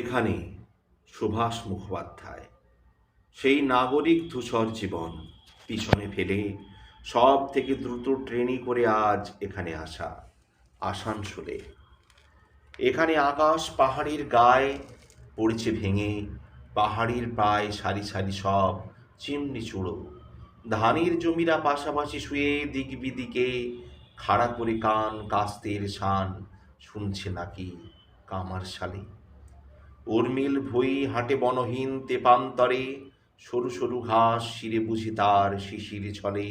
এখানে সুভাষ মুখোপাধ্যায়। সেই নাগরিক ধূসর জীবন পিছনে ফেলে সব থেকে দ্রুত ট্রেনে করে আজ এখানে আসা আসানসোলে। এখানে আকাশ পাহাড়ের গায়ে পড়েছে ভেঙে, পাহাড়ের প্রায় সারি সারি সব চিমনি চুড়ো। ধানের জমিরা পাশাপাশি শুয়ে দিক বিদিকে খাড়া করে কান কাস্তের শান শুনছে নাকি কামার শালে উর্মিল ভুই হাটে বনহীন তেপান্তরে, সরু সরু ঘাস শিরে বুঝি তার শিশির ছলে।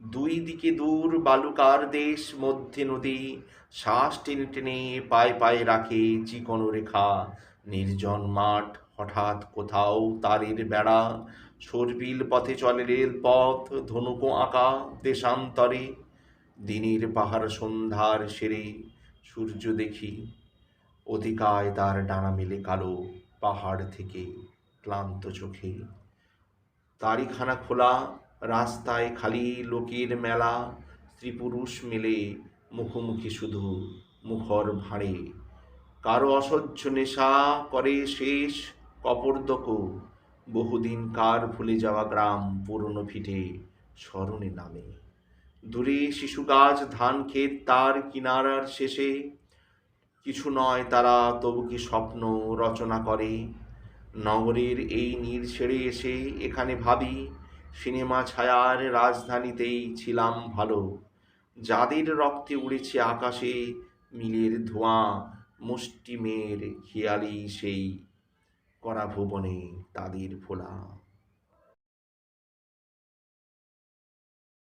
দুই দিকে দূর বালুকার দেশ, মধ্যে নদী, শ্বাস টেনে টেনে পায়ে পায়ে রাখে চিকন রেখা। নির্জন মাঠ, হঠাৎ কোথাও তারের বেড়া। সরবিল পথে চলে রেল পথ ধনুকো আঁকা দেশান্তরে। দিনের পাহাড় সন্ধ্যার সেরে সূর্য দেখি অধিকায় তার ডানা মেলে কালো পাহাড় থেকে ক্লান্ত চোখে। তারিখানা খোলা, রাস্তায় খালি লোকের মেলা স্ত্রী পুরুষ মেলে মুখোমুখি শুধু মুখর ভাঁড়ে। কারও অসহ্য নেশা করে শেষ কপর্দক। বহুদিন কার ভুলে যাওয়া গ্রাম পুরনো ফিটে স্মরণে নামে। দূরে শিশু গাছ ধান ক্ষেত তার কিনারার শেষে কিছু নয় তারা তবু কি স্বপ্ন রচনা করে? নগরের এই নীড় ছেড়ে এসে এখানে ভাবি, সিনেমা ছায়ার রাজধানীতেই ছিলাম ভালো। যাদের রক্তে উড়েছে আকাশে, মিলের ধোঁয়া, মুষ্টিমের খেয়ালি সেই করা ভুবনে তাদের ফোলা